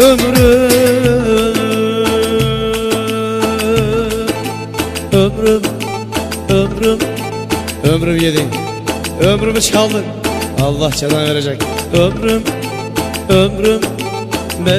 ömrüm Ömrüm, ömrüm, ömrüm yedi. Ömrümü çaldın. Allah cezanı verecek. Ömrüm, ömrüm,